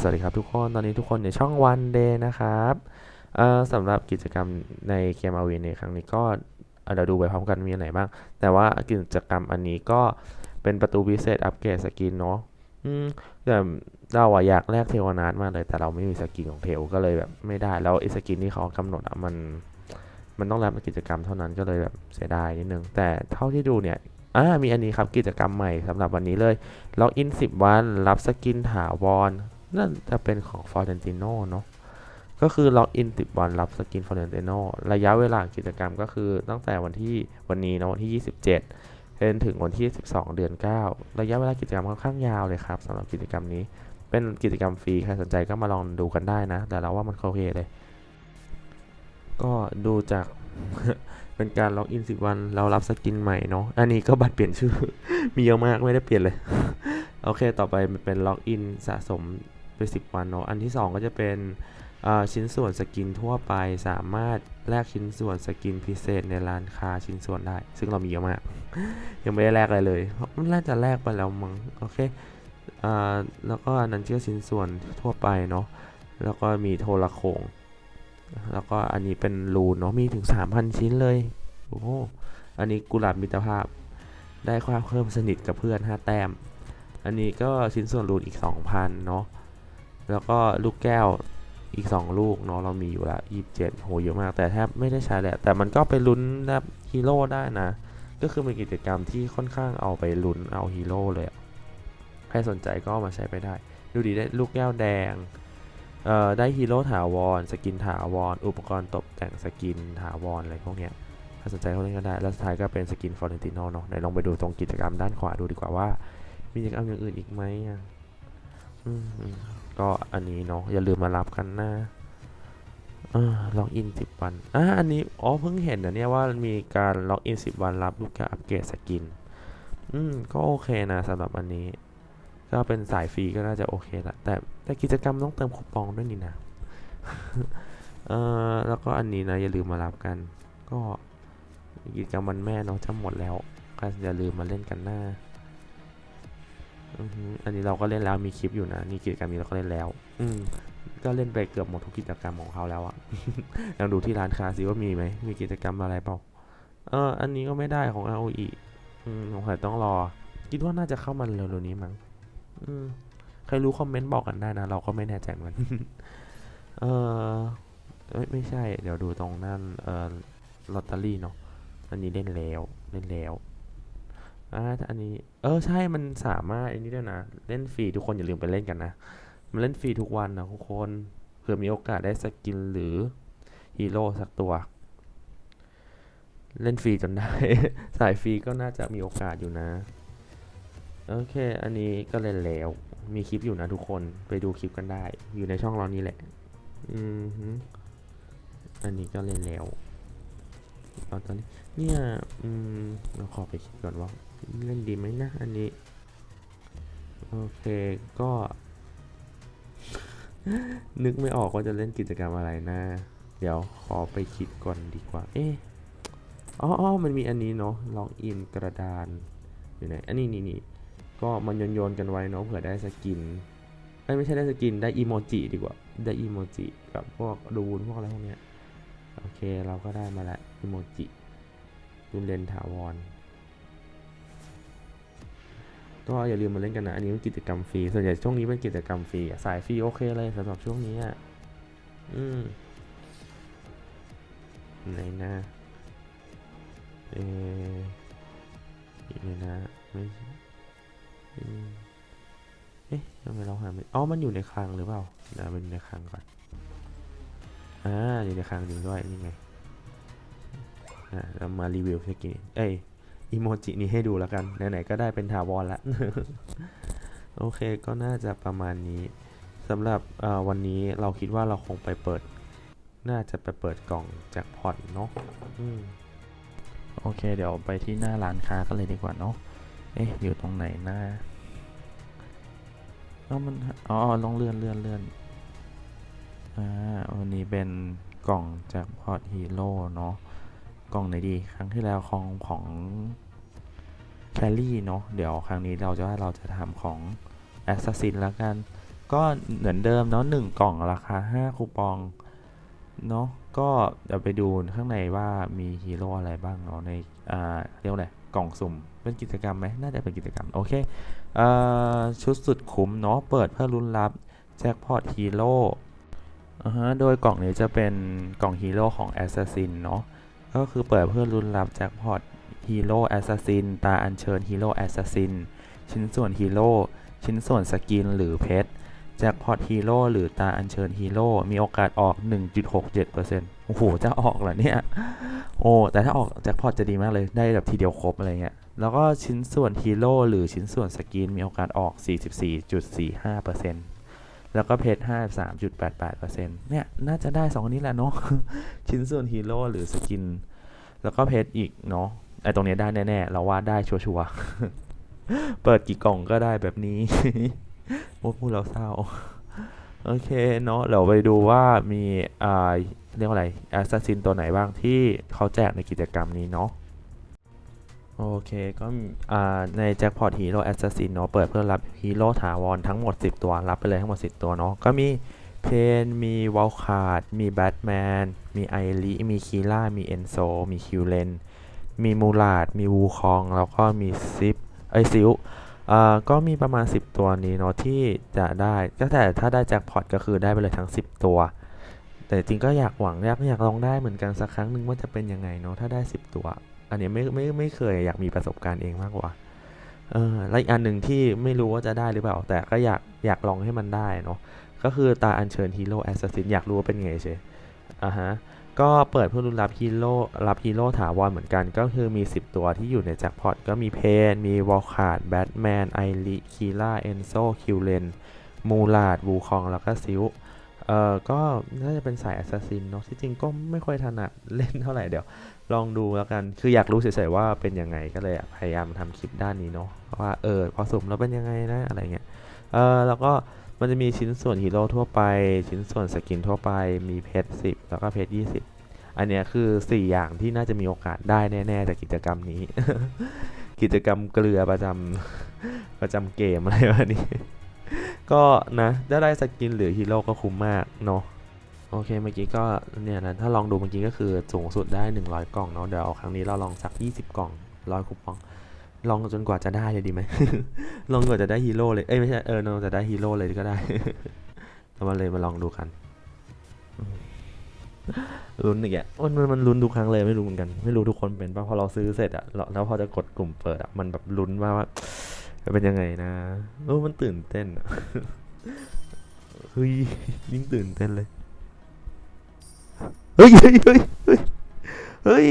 สวัสดีครับทุกคน ตอนนี้ทุกคนอยู่ช่องวันเดย์นะครับสำหรับกิจกรรมในเกมอาวีในครั้งนี้ก็เอ่อเดี๋ยวดูไปพร้อมกันมีอะไรบ้าง แต่ว่ากิจกรรมอันนี้ก็เป็นประตูพิเศษอัปเกรดสกินเนาะแต่เราอะอยากแลกเทวนาทมากเลย แต่เราไม่มีสกินของเทวก็เลยแบบไม่ได้ แล้วไอ้สกินที่เขากำหนดอะมัน มันต้องรับกิจกรรมเท่านั้นก็เลยแบบเสียดายนิดนึง แต่เท่าที่ดูเนี่ยอ่ามีอันนี้ครับกิจกรรมใหม่สำหรับวันนี้เลยล็อกอิน 10 วัน รับสกินถาวร นั่นจะเป็นของ f o r t e n t i n o เนาะก็คือล็อกอิน10วันรับสกิน f o r t e n t i n o ระยะเวลากิจกรรมก็คือตั้งแต่วันที่วันนี้นะวันที่ 27จนถึงวันที่ 12 เดือน 9 ระยะเวลากิจกรรมค่อนข้างยาวเลยครับสำหรับกิจกรรมนี้ เป็นกิจกรรมฟรีใครสนใจก็มาลองดูกันได้นะ แต่เราว่ามันโอเคเลย ก็ดูจากเป็นการล็อกอิน 10 วันเรารับสกินใหม่เนาะอันนี้ก็บัตรเปลี่ยนชื่อมีเยอะมากไม่ได้เปลี่ยนเลย โอเคต่อไปมันเป็นล็อกอินสะสม ไป 10 วันเนาะอันที่ 2 ก็จะเป็นชิ้นส่วนสกินทั่วไปสามารถแลกชิ้นส่วนสกินพิเศษในร้านค้าชิ้นส่วนได้ ซึ่งเรามีเยอะมาก ยังไม่ได้แลกอะไรเลยเพราะมันน่าจะแลกไปแล้วมั้งโอเคอ่าแล้วก็อันนั้นชื่อชิ้นส่วนทั่วไปเนาะแล้วก็มีโทรโขงแล้วก็อันนี้เป็นรูนเนาะมีถึง 3,000 ชิ้นเลยโอ้โหอันนี้กุหลาบมิตรภาพได้ความเพิ่มสนิทกับเพื่อน 5 แต้ม อันนี้ก็ชิ้นส่วนรูนอีก 2,000 เนาะ แล้วก็ลูกแก้วอีก 2 ลูกเนาะเรามีอยู่ละ27โหเยอะมาก แต่แทบไม่ได้ใช้แหละ แต่มันก็ไปลุ้นแบบฮีโร่ได้นะ ก็คือเป็นกิจกรรมที่ค่อนข้างเอาไปลุ้นเอาฮีโร่เลยใครสนใจก็ามาใช้ไปได้ ดูดีได้ลูกแก้วแดงเอ่อได้ฮีโร่ถาวร สกินถาวร อุปกรณ์ตกแต่งสกินถาวรอะไรพวกเนี้ยถ้าสนใจเขาเล่นก็ได้ แล้วสุดท้ายก็เป็นสกินฟอร์เรนติโนเนาะไหนลองไปดูตรงกิจกรรมด้านขวาดูดีกว่าว่า มีกิจกรรมอย่างอื่นอีกไหมอะอืมอืม ก็อันนี้เนาะอย่าลืมมารับกันนะอ่าล็อกอิน10วันอ่าอันนี้อ๋อเพิ่งเห็นนะเนี่ยว่ามีการล็อกอิน10วันรับลูกค้าอัปเกรดสกิน อืม ก็โอเคนะสำหรับอันนี้ ก็เป็นสายฟรีก็น่าจะโอเคละแต่แต่กิจกรรมต้องเติมคูปองด้วยนี่นะเออแล้วก็อันนี้นะอย่าลืมมารับกัน ก็กิจกรรมวันแม่เนาะจะหมดแล้วก็อย่าลืมมาเล่นกันหน้า อันนี้เราก็เล่นแล้วมีคลิปอยู่นะนี่กิจกรรมนี้เราก็เล่นแล้ว อืมก็เล่นไปเกือบหมดทุกกิจกรรมของเขาแล้วอะลองดูที่ร้านค้าสิว่ามีไหมมีกิจกรรมอะไรเปล่าเอออันนี้ก็ไม่ได้ของ ROE อืมสงสัยต้องรอ คิดว่าน่าจะเข้ามาเร็วๆนี้มั้งอืมใครรู้คอมเมนต์บอกกันได้นะ เราก็ไม่แน่ใจเหมือนกันเออไม่ใช่ เดี๋ยวดูตรงนั่นเออลอตเตอรี่เนาะอันนี้เล่นแล้วเล่นแล้ว อ่าอันนี้ เออใช่มันสามารถอันนี้ด้วยนะ เล่นฟรีทุกคนอย่าลืมไปเล่นกันนะ มันเล่นฟรีทุกวันนะทุกคน เผื่อมีโอกาสได้สกินหรือฮีโร่สักตัว เล่นฟรีจนได้ สายฟรีก็น่าจะมีโอกาสอยู่นะ โอเค อันนี้ก็เล่นแล้ว มีคลิปอยู่นะทุกคน ไปดูคลิปกันได้ อยู่ในช่องเรานี่แหละ อืมอันนี้ก็เล่นแล้วตอนนี้เนี่ย อืมเราขอไปคิดก่อนว่า เล่นดีไหมนะ อันนี้ โอเคก็ นึกไม่ออกว่าจะเล่นกิจกรรมอะไรนะ เดี๋ยวขอไปคิดก่อนดีกว่า เอ๊ะอ๋อมันมีอันนี้เนาะล็อกอินกระดานอยู่ไหนอันนี้นี่นี่ก็มันโยนโยนๆกันไว้เนาะเผื่อได้สกินไม่ใช่ได้สกินได้อีโมจิดีกว่า ได้อีโมจิกับพวกดูนพวกอะไรพวกเนี้ยโอเคเราก็ได้มาล้วอีโมจิดูเลนถาวร ก็อย่าลืมมาเล่นกันนะ อันนี้เป็นกิจกรรมฟรี ส่วนใหญ่ช่วงนี้เป็นกิจกรรมฟรีสายฟรีโอเคเลยสำหรับช่วงนี้อะ อืมไหนนะเอออีกเลยนะไม่เอ๊ะทำไมเราหาไม่อ๋อ มันอยู่ในคลังหรือเปล่าเดี๋ยวมันอยู่ในคลังก่อน อ่า อยู่ในคลังจริงด้วย นี่ไง อ่าเรามารีวิวสกินเอ้ย อีโมจินี้ให้ดูแล้วกัน ไหนๆก็ได้เป็นถาวรละ โอเคก็น่าจะประมาณนี้สำหรับวันนี้เราคิดว่าเราคงไปเปิด น่าจะไปเปิดกล่องแจ็คพอตเนาะอโอเค เดี๋ยวไปที่หน้าร้านค้ากันเลยดีกว่าเนาะ เอ๊ะ อยู่ตรงไหนหน้าเอ้ามัน อ๋อ ลองเลื่อนเลื่อนเลื่อนอ่า วันนี้เป็นกล่องจากพอร์ตฮีโร่เนาะ กล่องไหนดี ครั้งที่แล้วของของแคลรี่เนาะเดี๋ยวครั้งนี้เราจะว่าเราจะทำของแอสซัสซินแล้วกัน ก็เหมือนเดิมเนาะหนึ่งกล่องราคาห้าคูปองเนาะก็เดี๋ยวไปดูข้างในว่ามีฮีโร่อะไรบ้างเนาะในอ่าเรียกว่าอะไรกล่องสุ่มเป็นกิจกรรมไหมน่าจะเป็นกิจกรรม โอเคเอ่อชุดสุดคุ้มเนาะเปิดเพื่อลุ้นรับแจ็คพอตฮีโร่อ่าฮะโดยกล่องนี้จะเป็นกล่องฮีโร่ของแอสซัสซินเนาะ ก็คือเปิดเพื่อลุ้นรับแจ็คพอตฮีโร่แอสซัสซินตาอัญเชิญฮีโร่แอสซัสซินชิ้นส่วนฮีโร่ชิ้นส่วนสกินหรือเพชรแจ็คพอตฮีโร่หรือตาอัญเชิญฮีโร่มีโอกาสออก 1.67%โอ้โห จะออกเหรอเนี่ย โอ้ แต่ถ้าออกแจ็คพอตจะดีมากเลยได้แบบทีเดียวครบอะไรเงี้ย แล้วก็ชิ้นส่วนฮีโร่หรือชิ้นส่วนสกินมีโอกาสออก 44.45% แล้วก็เพชร53.88%เนี่ย น่าจะได้ 2 อันนี้แหละเนาะ ชิ้นส่วนฮีโร่หรือสกิน แล้วก็เพชรอีกเนาะ ไอตรงนี้ได้แน่ๆ เราว่าได้ชัวร์ๆ เปิดกี่กล่องก็ได้แบบนี้โอ้พูดแล้วเศร้า โอเคเนาะ เดี๋ยวไปดูว่ามีอ่าเรียกว่าอะไรแอสซัสซินตัวไหนบ้างที่เขาแจกในกิจกรรมนี้เนาะ โอเคก็ในแจ็คพอตฮีโร่แอสซัสซินเนาะเปิดเพื่อรับฮีโร่ถาวรทั้งหมด 10 ตัวรับไปเลยทั้งหมด 10 ตัวเนาะก็มีเพนมีวอลคาร์ดมีแบทแมนมีไอริมีคีล่ามีเอนโซมีคิวเลนมีมูลาดมีวูคอง แล้วก็มีซิปไอซิลก็มีประมาณ 10 ตัวนี้เนาะที่จะได้ก็แต่ถ้าได้แจ็คพอตก็คือได้ไปเลยทั้ง 10 ตัว แต่จริงก็อยากหวังอยากอยากลองได้เหมือนกันสักครั้งหนึ่งว่าจะเป็นยังไงเนาะถ้าได้ 10 ตัว อันนี้ไม่ไม่ไม่เคยอยากมีประสบการณ์เองมากกว่าเออแล้วอีกอันหนึ่งที่ไม่รู้ว่าจะได้หรือเปล่า แต่ก็อยากอยากลองให้มันได้เนาะก็คือตาอัญเชิญฮีโร่แอสซัสซินอยากรู้ว่าเป็นไงเชยอ่าฮะก็เปิดเพื่อรุนรับฮีโร่รับฮีโร่ถาวรเหมือนกัน ก็คือมี 10 ตัวที่อยู่ในแจ็คพอตก็มีเพน มีวอลคาร์ดแบทแมน ไอริคีล่า เอนโซ คิวเลน มูลาด วูคอง แล้วก็ซิล เอ่อก็น่าจะเป็นสายแอสซัสซินเนาะที่จริงก็ไม่ค่อยถนัดเล่นเท่าไหร่เดี๋ยว ลองดูแล้วกันคืออยากรู้เฉยๆว่าเป็นยังไงก็เลยพยายามทำคลิปด้านนี้เนาะว่าเออพอสมแล้วเป็นยังไงนะอะไรเงี้ยเออแล้วก็มันจะมีชิ้นส่วนฮีโร่ทั่วไป ชิ้นส่วนสกินทั่วไปมีเพชรสิบแล้วก็เพชรยี่สิบอันเนี้ยคือ 4 อย่างที่น่าจะมีโอกาสได้แน่ๆจากกิจกรรมนี้ กิจกรรมเกลือประจำประจำเกมอะไรแบบนี้ ก็นะถ้าได้สกินหรือฮีโร่ก็คุ้มมากเนาะโอเคเมื่อกี้ก็เนี่ยนะถ้าลองดูเมื่อกี้ก็คือสูงสุดได้ 100 กล่องเนาะเดี๋ยวเอาครั้งนี้เราลองสัก 20 กล่องร้อยคูปอง ลองจนกว่าจะได้เลยดีไหมลองจนกว่าจะได้ฮีโร่เลยเอ้ยไม่ใช่เออลองจะได้ฮีโร่เลยก็ได้เรามาเลยมาลองดูกันลุ้นอีกอะมันมันมันลุ้นทุกครั้งเลยไม่รู้เหมือนกัน ไม่รู้ทุกคนเป็นป่ะพอเราซื้อเสร็จอะแล้วแล้วพอจะกดกลุ่มเปิดอะมันแบบลุ้นว่าว่า จะเป็นยังไงนะเออมันตื่นเต้นเฮ้ยยิ่งตื่นเต้นเลยเฮ้ยเฮ้ยเฮ้ยเฮ้ย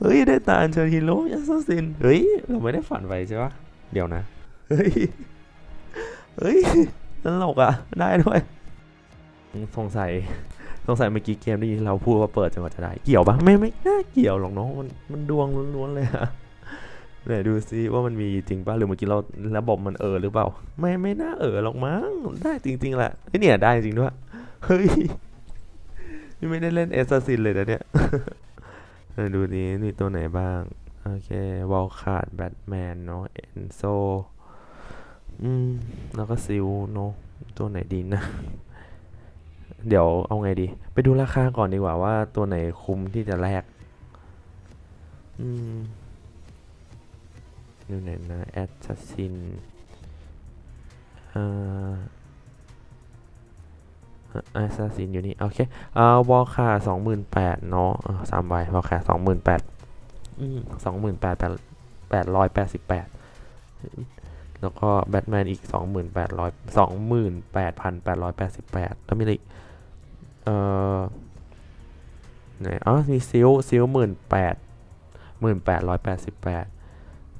เฮ้ยได้ตาเชิญฮีโร่ยัสซินเฮ้ยเราไม่ได้ฝันไปใช่ปะเดี๋ยวนะเฮ้ยเฮ้ยตลกอะได้ด้วยสงสัยสงสัยเมื่อกี้เกมที่เราพูดว่าเปิดจนกว่าจะได้เกี่ยวปะไม่ไม่น่าเกี่ยวหรอกเนาะมันมันดวงล้วนๆเลยอะ ไหนดูซิว่ามันมีจริงปะหรือเมื่อกี้เราระบบมันเออหรือเปล่า ไม่ไม่น่าเออหรอกมั้งได้จริง ๆ แหละเฮ้ยเนี่ยได้จริงด้วยเฮ้ยนี่ไม่ได้เล่นเอสซินเลยนะเนี่ยดูนี้มีตัวไหนบ้าง โอเควอลคาร์ดแบทแมนเนาะเอนโซอืมแล้วก็ซิลเนาะตัวไหนดีนะ เดี๋ยวเอาไงดี ไปดูราคาก่อนดีกว่าว่าตัวไหนคุ้มที่จะแลกอืม ดูไหนนะแอดซัสซินอ่าแอดซัสซินอยู่นี่ โอเคอ่าวอลค่าสองหมื่นแปดเนาะสามใบวอลค่าสองหมื่นแปดสองหมื่นแปดแปดแปดร้อยแปดสิบแปดแล้วก็แบทแมนอีกสองหมื่นแปดร้อยสองหมื่นแปดพันแปดร้อยแปดสิบแปดแล้วมีอะไรอีกเอ่อไหนอ๋อมีซิลซิลหมื่นแปดหมื่นแปดร้อยแปดสิบแปด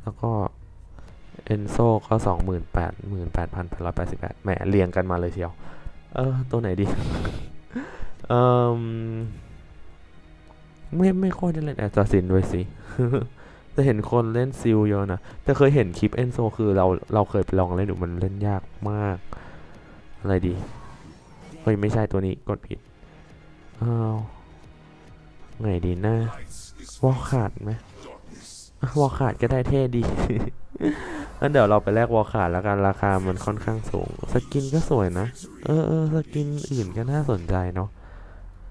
แล้วก็เอนโซก็สองหมื่นแปดหมื่นแปดพันแปดร้อยแปดสิบแปดแหมเรียงกันมาเลยเชียว เออ ตัวไหนดี เออไม่ไม่ค่อยได้เล่นแอสซัสซินด้วยสิ จะเห็นคนเล่นซิลเยอะนะ แต่เคยเห็นคลิปเอนโซคือเราเราเคยไปลองเล่นดูมันเล่นยากมาก อะไรดี เฮ้ย ไม่ใช่ตัวนี้กดผิดอ้าวไงดีนะวอลขาดไหม วอลขาดก็ได้เท่ดีงั้นเดี๋ยวเราไปแลกวอลขาดแล้วกันราคามันค่อนข้างสูง สกินก็สวยนะ เออเออสกินอื่นก็น่าสนใจเนาะ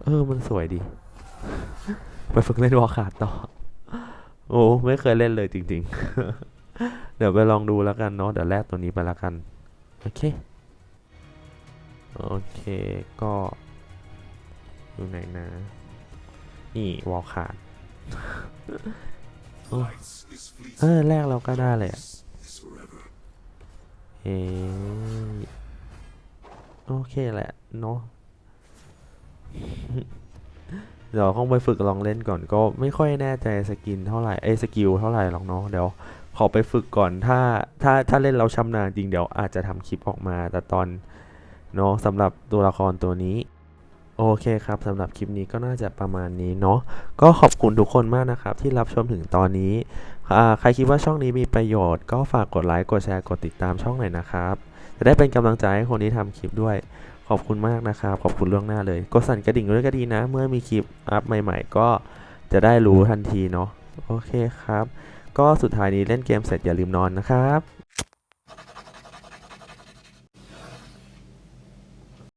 เออมันสวยดี ไปฝึกเล่นวอลขาดต่อ โอ้ไม่เคยเล่นเลยจริง ๆ เดี๋ยวไปลองดูแล้วกันเนาะเดี๋ยวแลกตัวนี้ไปแล้วกัน โอเค โอเคก็อยู่ไหนนะ นี่วอลขาด เออแรกเราก็ได้เลยอะเฮ้ยโอเคแหละเนาะเดี๋ยวคงไปฝึกลองเล่นก่อนก็ไม่ค่อยแน่ใจสกินเท่าไหร่เอ้สกิลเท่าไหร่หรอกเนาะเดี๋ยวขอไปฝึกก่อนถ้าถ้าถ้าเล่นเราชำนาญจริงเดี๋ยวอาจจะทำคลิปออกมาแต่ตอนเนาะสำหรับตัวละครตัวนี้ โอเคครับสำหรับคลิปนี้ก็น่าจะประมาณนี้เนาะก็ขอบคุณทุกคนมากนะครับ ที่รับชมถึงตอนนี้ ใครคิดว่าช่องนี้มีประโยชน์ ก็ฝากกดไลค์กดแชร์กดติดตามช่องหน่อยนะครับ จะได้เป็นกำลังใจให้คนที่ทำคลิปด้วย ขอบคุณมากนะครับ ขอบคุณล่วงหน้าเลยกดสั่นกระดิ่งด้วยก็ดีนะ เมื่อมีคลิปอัพใหม่ ๆ ก็จะได้รู้ทันทีเนาะโอเคครับ ก็สุดท้ายนี้เล่นเกมเสร็จอย่าลืมนอนนะครับ